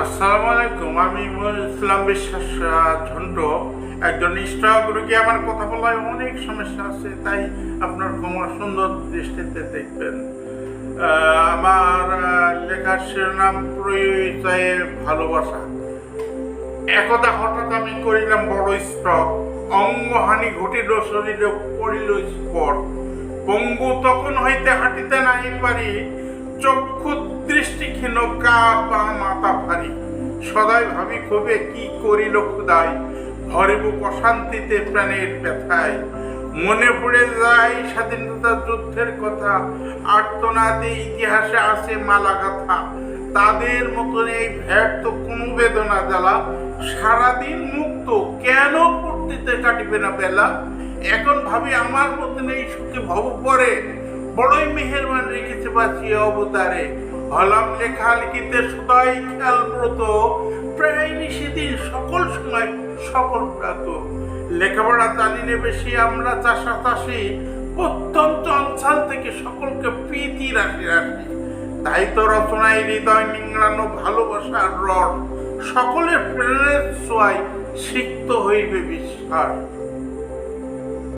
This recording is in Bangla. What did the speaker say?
আসসালামু আলাইকুম, আমি ইসলাম বিশ্বাস ঝন্টু। একজন স্টক রোগী, আমার কথা বলায় অনেক সমস্যা আছে, তাই আপনার ক্ষমা সুন্দর দৃষ্টিতে দেখবেন। আমার লেখার শিরোনাম পরিচয়ে ভালোবাসা। একদা হঠাৎ আমি করিলাম বড় স্ট্রক, অঙ্গহানি ঘটিল, শরীরে পড়িল স্পট। পঙ্গু তখন হইতে হাঁটিতে নাই পারি চক্ষু দৃষ্টি ক্ষীণ গা পা মাথা ভারী সদাই ভাবি, ক্ষোভে কি করিল খুদাই? ভরে বুক অশান্তিতে প্রাণের ব্যথায়। মনে পড়ে যায় স্বাধীনতা যুদ্ধের কথা। আর্তনাদে ইতিহাসে আছে মালা গাথা তাদের মতন এই ভ্যাট তো কোনো বেদনা জ্বালা সারাদিন মুক্ত কেন ফুর্তিতে কাটিবে না বেলা? এখন ভাবি আমার মতন এই সুখে ভব পরে। বড়ই মেহেরবান রেখেছে বাঁচিয়ে অবতারে। হলাম লেখা লিখিতে সদাই খেয়াল ব্রত। প্রায় নিষেদিন সকল সময় সকল প্রাত লেখাপড়া জানিলে বেশি আমরা চাষা চাষি অত্যন্ত অঞ্চল থেকে সকলকে প্রীতি রাখি রাখি। তাই তো রচনায় হৃদয় নিংড়ানো ভালোবাসার রড সকলের প্রেরণের ছোঁয়ায় সিক্ত হইবে বিশ্বাস